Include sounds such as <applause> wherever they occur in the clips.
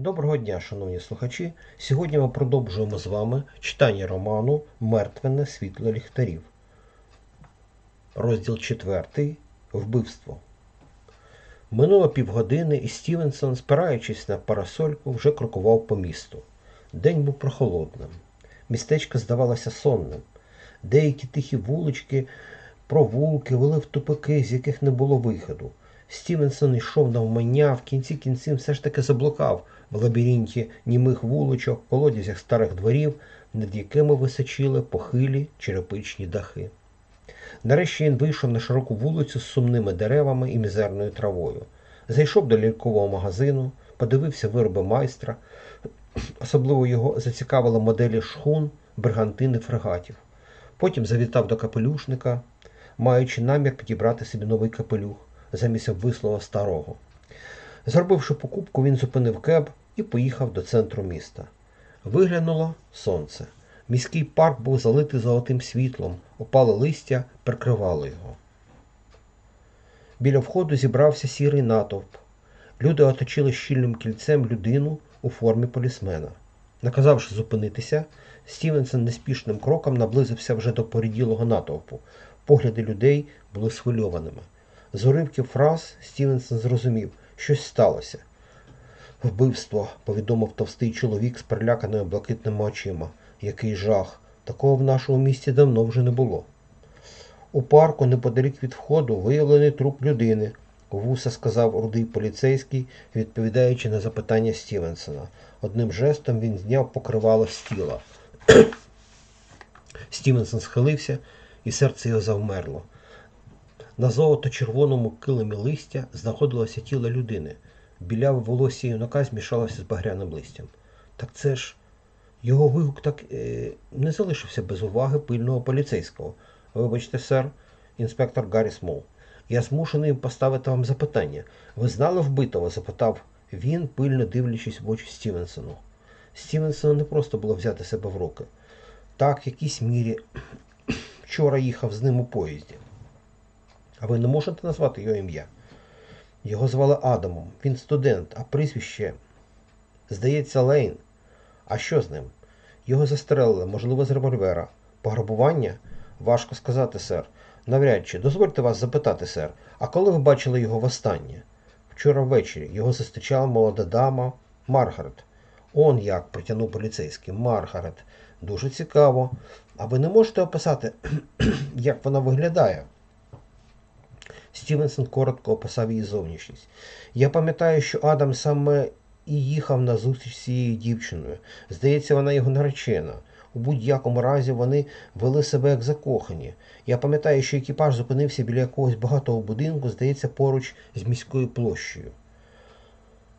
Доброго дня, шановні слухачі. Сьогодні ми продовжуємо з вами читання роману Мертвене світло ліхтарів. Розділ 4. Вбивство. Минуло півгодини, і Стівенсон, спираючись на парасольку, вже крокував по місту. День був прохолодним. Містечко здавалося сонним. Деякі тихі вулички, провулки вели в тупики, з яких не було виходу. Стівенсон йшов навмання, в кінці кінців все ж таки заблукав в лабіринті німих вуличок, колодязях старих дворів, над якими височили похилі черепичні дахи. Нарешті він вийшов на широку вулицю з сумними деревами і мізерною травою. Зайшов до лялькового магазину, подивився вироби майстра. Особливо його зацікавили моделі шхун, бригантин і фрегатів. Потім завітав до капелюшника, маючи намір підібрати собі новий капелюх замість обвислого старого. Зробивши покупку, він зупинив кеб і поїхав до центру міста. Виглянуло сонце. Міський парк був залитий золотим світлом, опале листя прикривало його. Біля входу зібрався сірий натовп. Люди оточили щільним кільцем людину у формі полісмена. Наказавши зупинитися, Стівенсон неспішним кроком наблизився вже до поріділого натовпу. Погляди людей були схвильованими. З уривків фраз Стівенсон зрозумів, щось сталося. Вбивство, повідомив товстий чоловік з переляканими блакитними очима. Який жах. Такого в нашому місті давно вже не було. У парку, неподалік від входу, виявлений труп людини, вуса сказав рудий поліцейський, відповідаючи на запитання Стівенсона. Одним жестом він зняв покривало з тіла. <clears throat> Стівенсон схилився, і серце його завмерло. На золото-червоному килимі листя знаходилося тіло людини. Біляве волосся юнака змішалося з багряним листям. Так це ж його вигук так е, не залишився без уваги пильного поліцейського. Вибачте, сер, інспектор Гаррі Смол. Я змушений поставити вам запитання. Ви знали вбитого? запитав він, пильно дивлячись в очі Стівенсону. Стівенсону не просто було взяти себе в руки. Так, в якійсь мірі вчора їхав з ним у поїзді. А ви не можете назвати його ім'я? Його звали Адамом. Він студент, а прізвище, здається, Лейн. А що з ним? Його застрелили, можливо, з револьвера. Пограбування? Важко сказати, сер. Навряд чи. Дозвольте вас запитати, сер, а коли ви бачили його востаннє? Вчора ввечері його зустрічала молода дама Маргарет. Он як, протягнув поліцейський. Маргарет. Дуже цікаво. А ви не можете описати, <clears throat> як вона виглядає? Стівенсон коротко описав її зовнішність. Я пам'ятаю, що Адам саме і їхав на зустріч з цією дівчиною. Здається, вона його наречена. У будь-якому разі вони вели себе як закохані. Я пам'ятаю, що екіпаж зупинився біля якогось багатого будинку, здається, поруч з міською площею.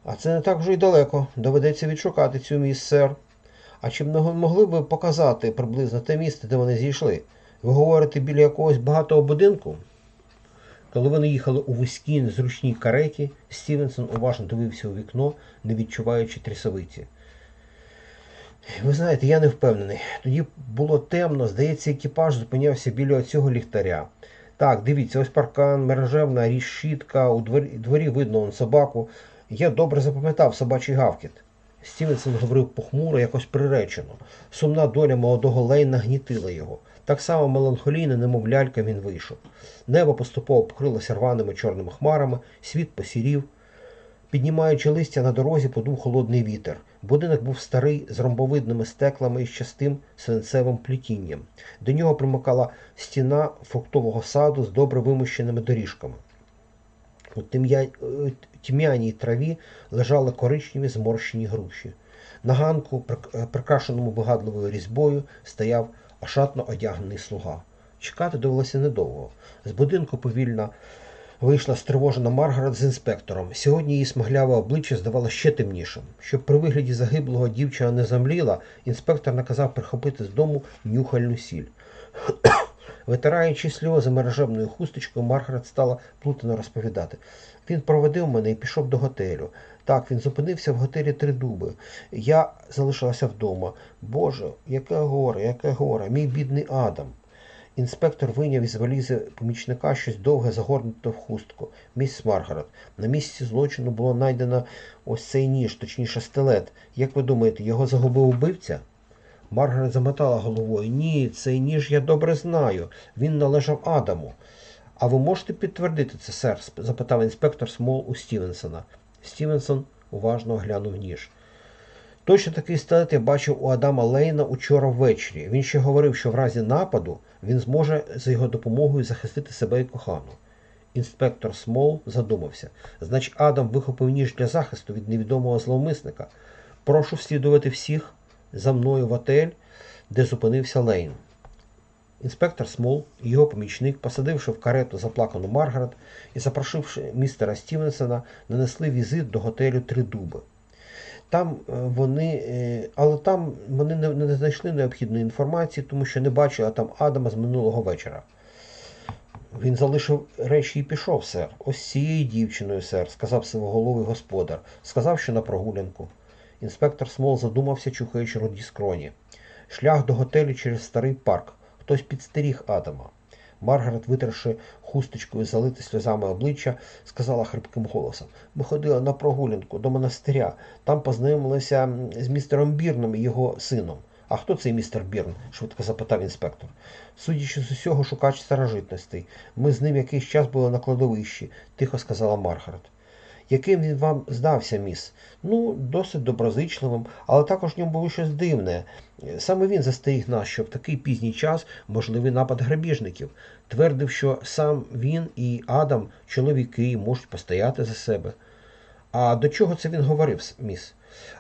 А це не так вже й далеко. Доведеться відшукати цю міс, сер. А чи б могли б показати приблизно те місце, де вони зійшли? Ви говорите біля якогось багатого будинку? Коли вони їхали у вузькій незручній кареті, Стівенсон уважно дивився у вікно, не відчуваючи трясовиці. Ви знаєте, я не впевнений. Тоді було темно, здається, екіпаж зупинявся біля цього ліхтаря. Так, дивіться, ось паркан, мережевна рішітка, у дворі, дворі видно он собаку. Я добре запам'ятав собачий гавкіт. Стівенсон говорив похмуро, якось приречено. Сумна доля молодого Лейна гнітила його. Так само меланхолійно, немов лялька, він вийшов. Небо поступово покрилося рваними чорними хмарами, світ посірів. Піднімаючи листя на дорозі, подув холодний вітер. Будинок був старий, з ромбовидними стеклами і з частим свинцевим плетінням. До нього примикала стіна фруктового саду з добре вимощеними доріжками. У е, тьмяній траві лежали коричневі зморщені груші. На ганку, е, прикрашеному вигадливою різьбою, стояв ошатно одягнений слуга. Чекати довелося недовго. З будинку повільно вийшла стривожена Маргарет з інспектором. Сьогодні її смагляве обличчя здавалося ще темнішим. Щоб при вигляді загиблого дівчина не замліла, інспектор наказав прихопити з дому нюхальну сіль. Витираючи сльози мережевною хусточкою, Маргарет стала плутано розповідати. Він проводив мене і пішов до готелю. Так, він зупинився в готелі Три дуби. Я залишилася вдома. Боже, яке горе, яке горе, мій бідний Адам. Інспектор вийняв із валізи помічника щось довге загорнуте в хустку. Міс Маргарет, на місці злочину було знайдено ось цей ніж, точніше стилет. Як ви думаєте, його загубив убивця? Маргарет замотала головою. Ні, цей ніж я добре знаю. Він належав Адаму. А ви можете підтвердити це, сер? запитав інспектор Смол у Стівенсона. Стівенсон уважно оглянув ніж. Точно такий стилет я бачив у Адама Лейна учора ввечері. Він ще говорив, що в разі нападу він зможе за його допомогою захистити себе і кохану. Інспектор Смол задумався. Значить, Адам вихопив ніж для захисту від невідомого зловмисника. Прошу вслідувати всіх за мною в отель, де зупинився Лейн. Інспектор Смол його помічник, посадивши в карету заплакану Маргарет і запрошивши містера Стівенсона, нанесли візит до готелю Три Дуби. Там е, вони, е, але там вони не, знайшли необхідної інформації, тому що не бачили там Адама з минулого вечора. Він залишив речі і пішов, сер. Ось цією дівчиною, сер, сказав сивоголовий господар. Сказав, що на прогулянку. Інспектор Смол задумався, чухаючи руді скроні. Шлях до готелю через старий парк. Хтось підстеріг Адама. Маргарет, витерши хусточкою залите сльозами обличчя, сказала хрипким голосом: Ми ходили на прогулянку до монастиря. Там познайомилися з містером Бірном і його сином. А хто цей містер Бірн? швидко запитав інспектор. Судячи з усього, шукач старожитностей. Ми з ним якийсь час були на кладовищі, тихо сказала Маргарет. Яким він вам здався, міс? Ну, досить доброзичливим, але також в ньому було щось дивне. Саме він застеріг нас, що в такий пізній час можливий напад грабіжників. Твердив, що сам він і Адам, чоловіки, можуть постояти за себе. А до чого це він говорив, міс?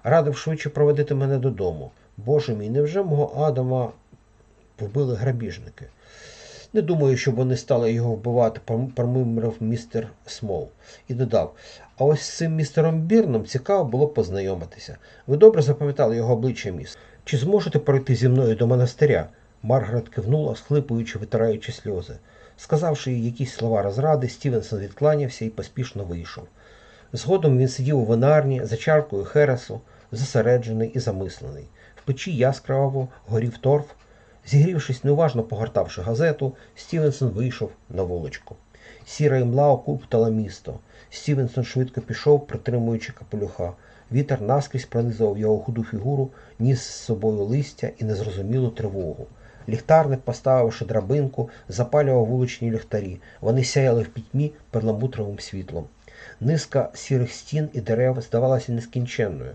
Радив швидше проводити мене додому. Боже мій, невже мого Адама вбили грабіжники? Не думаю, щоб вони стали його вбивати, промимрив містер Смол і додав. А ось з цим містером Бірном цікаво було познайомитися. Ви добре запам'ятали його обличчя, міс. Чи зможете пройти зі мною до монастиря? Маргарет кивнула, схлипуючи, витираючи сльози. Сказавши їй якісь слова розради, Стівенсон відкланявся і поспішно вийшов. Згодом він сидів у винарні за чаркою Хересу, зосереджений і замислений. В печі яскраво горів торф. Зігрівшись, неуважно погортавши газету, Стівенсон вийшов на вуличку. Сіра імла окуптала місто. Стівенсон швидко пішов, притримуючи капелюха. Вітер наскрізь пронизував його худу фігуру, ніс з собою листя і незрозумілу тривогу. Ліхтарник, поставивши драбинку, запалював вуличні ліхтарі. Вони сяяли в пітьмі перламутровим світлом. Низка сірих стін і дерев здавалася нескінченною.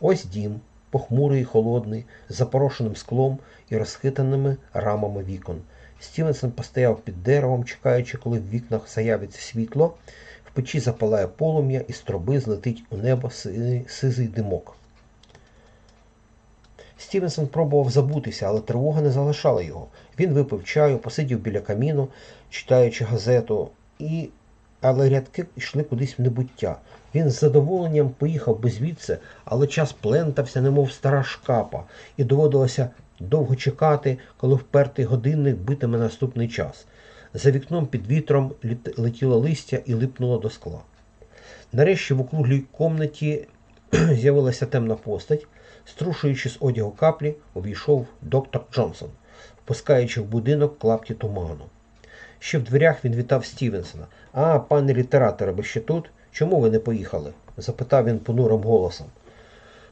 Ось дім, похмурий і холодний, з запорошеним склом і розхитаними рамами вікон. Стівенсон постояв під деревом, чекаючи, коли в вікнах заявиться світло, в печі запалає полум'я і з труби злетить у небо сизий димок. Стівенсон пробував забутися, але тривога не залишала його. Він випив чаю, посидів біля каміну, читаючи газету, і... але рядки йшли кудись в небуття. Він з задоволенням поїхав би звідси, але час плентався, немов стара шкапа, і доводилося довго чекати, коли впертий годинник битиме наступний час. За вікном під вітром летіло листя і липнуло до скла. Нарешті в округлій комнаті <clears throat> з'явилася темна постать. Струшуючи з одягу каплі, увійшов доктор Джонсон, впускаючи в будинок клапті туману. Ще в дверях він вітав Стівенсона. А, пане літераторе, ви ще тут? Чому ви не поїхали? запитав він понурим голосом.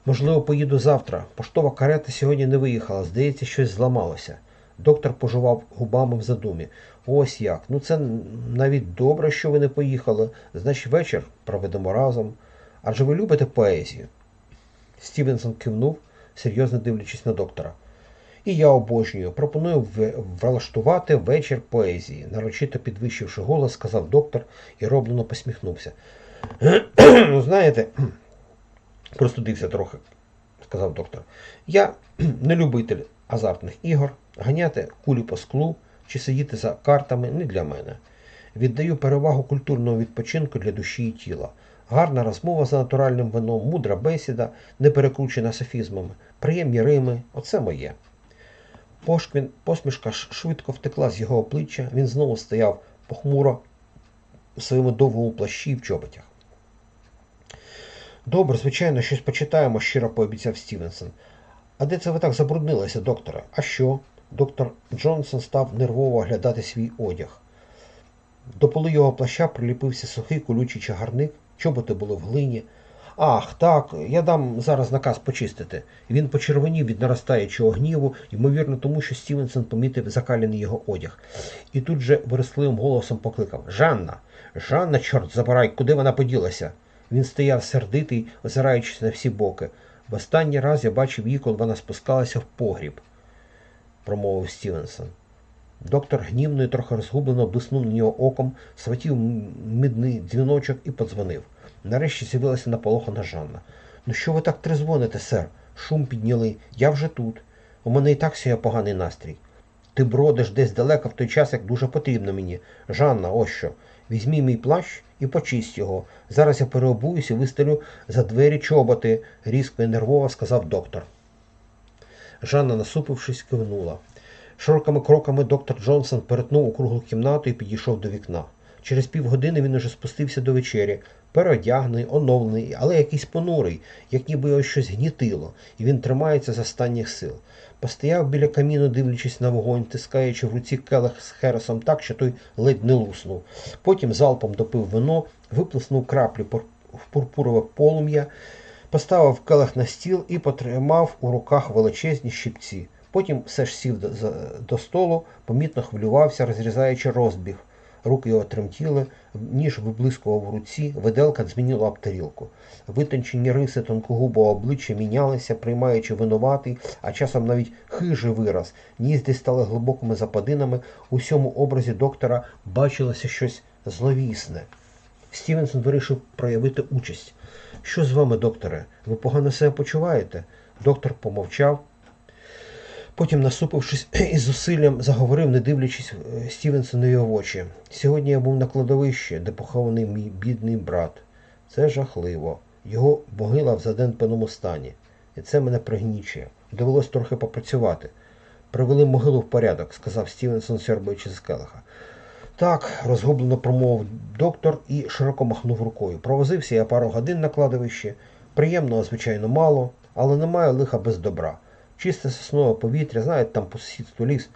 Можливо, поїду завтра. Поштова карета сьогодні не виїхала. Здається, щось зламалося. Доктор пожував губами в задумі. Ось як. Ну це навіть добре, що ви не поїхали. Значить, вечір проведемо разом. Адже ви любите поезію. Стівенсон кивнув, серйозно дивлячись на доктора. І я обожнюю. Пропоную влаштувати вечір поезії, нарочито підвищивши голос, сказав доктор і роблено посміхнувся. <clears throat> ну, знаєте, <clears throat> простудився трохи, сказав доктор. Я <clears throat> не любитель азартних ігор, ганяти кулі по склу чи сидіти за картами не для мене. Віддаю перевагу культурному відпочинку для душі і тіла. Гарна розмова за натуральним вином, мудра бесіда, не перекручена софізмами, приємні рими оце моє. Пошквін, посмішка швидко втекла з його обличчя, він знову стояв похмуро у своєму довгому плащі і в чоботях. Добре, звичайно, щось почитаємо, щиро пообіцяв Стівенсон. А де це ви так забруднилися, докторе? А що? Доктор Джонсон став нервово оглядати свій одяг. До поли його плаща приліпився сухий колючий чагарник, чоботи були в глині. Ах, так, я дам зараз наказ почистити. Він почервонів від наростаючого гніву, ймовірно, тому що Стівенсон помітив закаляний його одяг. І тут же виразливим голосом покликав Жанна, Жанна, чорт забирай, куди вона поділася? Він стояв сердитий, озираючись на всі боки. В останній раз я бачив її, коли вона спускалася в погріб, промовив Стівенсон. Доктор гнівно і трохи розгублено блиснув на нього оком, схватив мідний дзвіночок і подзвонив. Нарешті з'явилася наполохана Жанна. Ну що ви так трезвоните, сер? Шум підняли. Я вже тут. У мене і так сьогодні поганий настрій. Ти бродиш десь далеко в той час, як дуже потрібно мені. Жанна, ось що. Візьмі мій плащ і почисть його. Зараз я переобуюсь і виставлю за двері чоботи, різко і нервово сказав доктор. Жанна, насупившись, кивнула. Широкими кроками доктор Джонсон перетнув округлу кімнату і підійшов до вікна. Через півгодини він уже спустився до вечері, переодягнений, оновлений, але якийсь понурий, як ніби його щось гнітило, і він тримається з останніх сил. Постояв біля каміну, дивлячись на вогонь, тискаючи в руці келих з хересом так, що той ледь не луснув. Потім залпом допив вино, виплеснув краплі пур- в пурпурове полум'я, поставив келих на стіл і потримав у руках величезні щипці. Потім все ж сів до столу, помітно хвилювався, розрізаючи розбіг. Руки його тремтіли, ніж виблискував в руці, виделка змінила об тарілку. Витончені риси тонкогубого обличчя мінялися, приймаючи винуватий, а часом навіть хижий вираз. Нізди стали глибокими западинами. У всьому образі доктора бачилося щось зловісне. Стівенсон вирішив проявити участь. Що з вами, докторе? Ви погано себе почуваєте? Доктор помовчав. Потім, насупившись із зусиллям, заговорив, не дивлячись е, Стівенсонові в очі. Сьогодні я був на кладовищі, де похований мій бідний брат. Це жахливо. Його могила в заденпаному стані. І це мене пригнічує. Довелось трохи попрацювати. Привели могилу в порядок, сказав Стівенсон, сьорбаючи з келиха. Так, розгублено промовив доктор і широко махнув рукою. Провозився я пару годин на кладовищі. Приємного, звичайно, мало, але немає лиха без добра. Чисте соснове повітря, знаєте, там по сусідству ліс.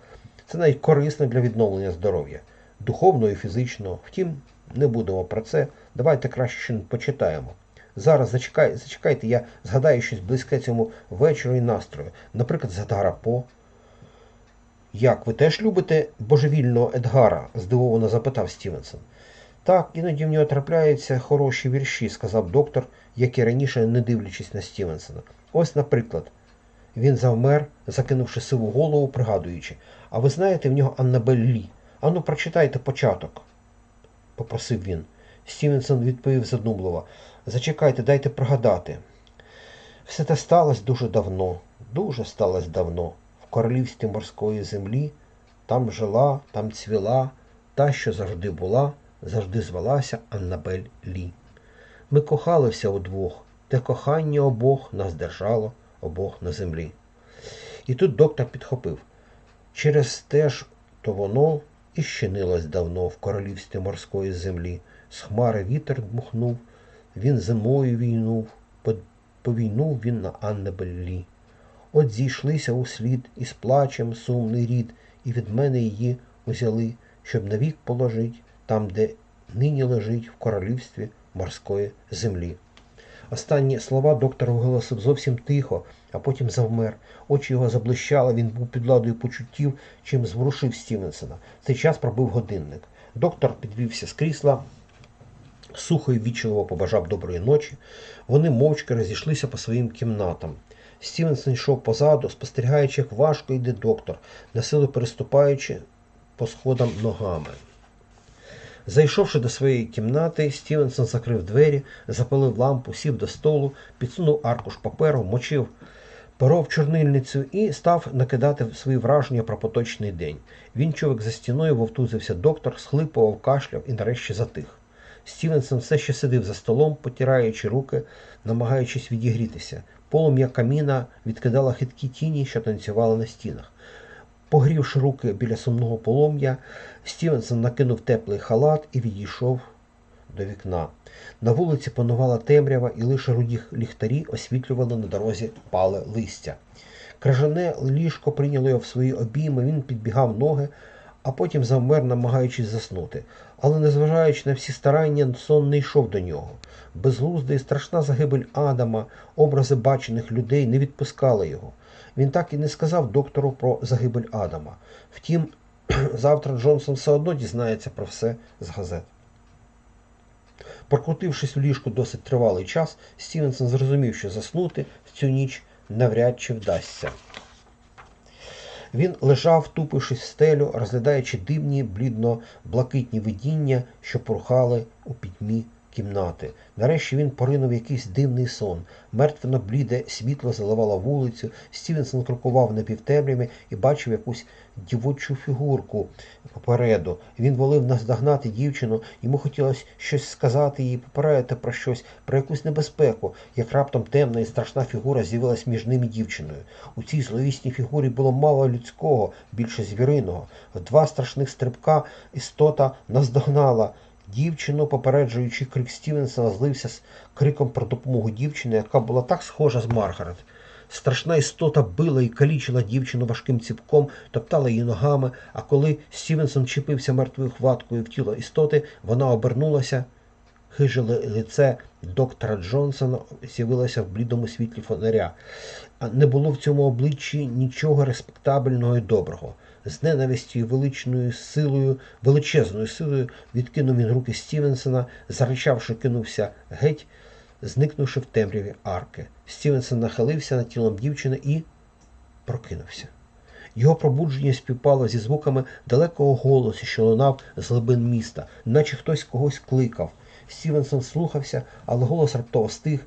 Це навіть корисно для відновлення здоров'я, духовного і фізичного. Втім, не будемо про це. Давайте краще ще почитаємо. Зараз зачекай, зачекайте, я згадаю щось близьке цьому вечору і настрою. Наприклад, з Едгара По. Як, ви теж любите божевільного Едгара? здивовано запитав Стівенсон. Так, іноді в нього трапляються хороші вірші, сказав доктор, як і раніше не дивлячись на Стівенсона. Ось, наприклад, він завмер, закинувши сиву голову, пригадуючи. А ви знаєте в нього Аннабель Лі? Ану, прочитайте початок, попросив він. Стівенсон відповів задумливо. Зачекайте, дайте пригадати. Все те сталося дуже давно, дуже сталося давно. В королівстві морської землі там жила, там цвіла, та, що завжди була, завжди звалася Аннабель Лі. Ми кохалися удвох, те кохання обох нас держало, обох на землі. І тут доктор підхопив. Через те ж то воно і щинилось давно в королівстві морської землі. З хмари вітер дмухнув, він зимою війнув, повійнув він на Аннабеллі. От зійшлися у слід із плачем сумний рід, і від мене її узяли, щоб навік положить там, де нині лежить в королівстві морської землі. Останні слова доктор виголосив зовсім тихо, а потім завмер. Очі його заблищали, він був під ладою почуттів, чим зворушив Стівенсона. В цей час пробив годинник. Доктор підвівся з крісла, сухо і вічливо побажав доброї ночі. Вони мовчки розійшлися по своїм кімнатам. Стівенсон йшов позаду, спостерігаючи, як важко йде доктор, насилу переступаючи по сходам ногами. Зайшовши до своєї кімнати, Стівенсон закрив двері, запалив лампу, сів до столу, підсунув аркуш паперу, мочив перо в чорнильницю і став накидати свої враження про поточний день. Він як за стіною вовтузився доктор, схлипував, кашляв і нарешті затих. Стівенсон все ще сидив за столом, потираючи руки, намагаючись відігрітися. Полум'я каміна відкидала хиткі тіні, що танцювали на стінах. Погрівши руки біля сумного полум'я, Стівенсон накинув теплий халат і відійшов до вікна. На вулиці панувала темрява, і лише руді ліхтарі освітлювали на дорозі пале листя. Крижане ліжко прийняло його в свої обійми, він підбігав ноги, а потім завмер, намагаючись заснути. Але, незважаючи на всі старання, сон не йшов до нього. Безглузда і страшна загибель Адама, образи бачених людей не відпускали його. Він так і не сказав доктору про загибель Адама. Втім, <clears throat> завтра Джонсон все одно дізнається про все з газет. Прокрутившись у ліжку досить тривалий час, Стівенсон зрозумів, що заснути в цю ніч навряд чи вдасться. Він лежав, тупившись в стелю, розглядаючи дивні, блідно-блакитні видіння, що порхали у пітьмі кімнати. Нарешті він поринув якийсь дивний сон. Мертвено бліде світло заливало вулицю. Стівенсон крокував на півтемряві і бачив якусь дівочу фігурку попереду. Він волив наздогнати дівчину, йому хотілося щось сказати їй, попередити про щось, про якусь небезпеку, як раптом темна і страшна фігура з'явилась між ним і дівчиною. У цій зловісній фігурі було мало людського, більше звіриного. В два страшних стрибка істота наздогнала. Дівчину, попереджуючи крик Стівенсона, злився з криком про допомогу дівчини, яка була так схожа з Маргарет. Страшна істота била і калічила дівчину важким ціпком, топтала її ногами, а коли Стівенсон чіпився мертвою хваткою в тіло істоти, вона обернулася. Хиже лице доктора Джонсона з'явилося в блідому світлі фонаря. Не було в цьому обличчі нічого респектабельного і доброго. З ненавистю і величною силою, величезною силою відкинув він руки Стівенсона, заричавши, кинувся геть, зникнувши в темряві арки. Стівенсон нахилився над тілом дівчини і прокинувся. Його пробудження співпало зі звуками далекого голосу, що лунав з глибин міста, наче хтось когось кликав. Стівенсон слухався, але голос раптово стих.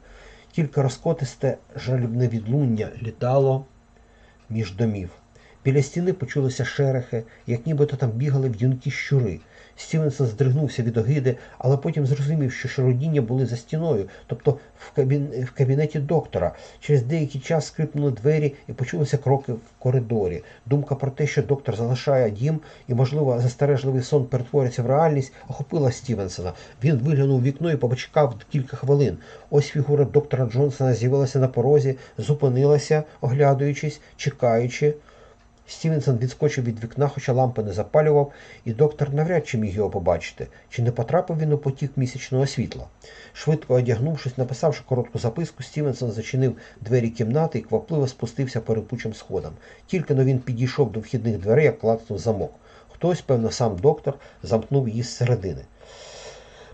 Тільки розкотисте жалібне відлуння літало між домів. Біля стіни почулися шерехи, як нібито там бігали в'юнкі щури. Стівенсон здригнувся від огиди, але потім зрозумів, що шародіння були за стіною, тобто в, кабін... в кабінеті доктора. Через деякий час скрипнули двері і почулися кроки в коридорі. Думка про те, що доктор залишає дім і, можливо, застережливий сон перетвориться в реальність, охопила Стівенсона. Він виглянув вікно і почекав кілька хвилин. Ось фігура доктора Джонсона з'явилася на порозі, зупинилася, оглядуючись, чекаючи. Стівенсон відскочив від вікна, хоча лампи не запалював, і доктор навряд чи міг його побачити, чи не потрапив він у потік місячного світла. Швидко одягнувшись, написавши коротку записку, Стівенсон зачинив двері кімнати і квапливо спустився по рипучим сходам. Тільки но він підійшов до вхідних дверей, як клацнув замок. Хтось, певно, сам доктор, замкнув її зсередини.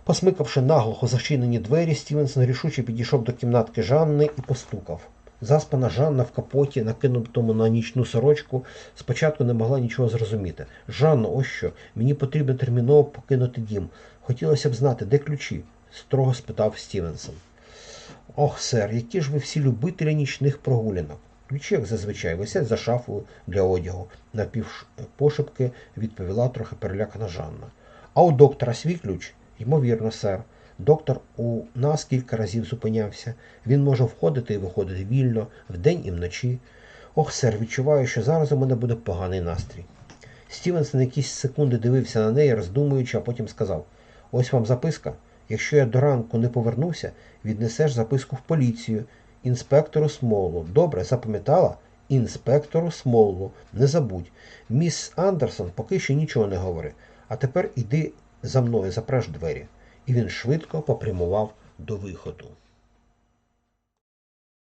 Посмикавши наглухо зачинені двері, Стівенсон рішуче підійшов до кімнатки Жанни і постукав. Заспана Жанна в капоті, накинутому на нічну сорочку, спочатку не могла нічого зрозуміти. Жанно, ось що, мені потрібно терміново покинути дім. Хотілося б знати, де ключі? строго спитав Стівенсон. Ох, сер, які ж ви всі любителі нічних прогулянок. Ключі, як зазвичай, висять за шафою для одягу, напівпошепки відповіла трохи перелякана Жанна. А у доктора свій ключ? Ймовірно, сер. Доктор у нас кілька разів зупинявся. Він може входити і виходити вільно, вдень і вночі. Ох, сер, відчуваю, що зараз у мене буде поганий настрій. Стівенсон якісь секунди дивився на неї, роздумуючи, а потім сказав: Ось вам записка. Якщо я до ранку не повернуся, віднесеш записку в поліцію, інспектору Смолу. Добре, запам'ятала? Інспектору Смолу. Не забудь. Міс Андерсон поки що нічого не говори. А тепер іди за мною, запреш двері. І він швидко попрямував до виходу.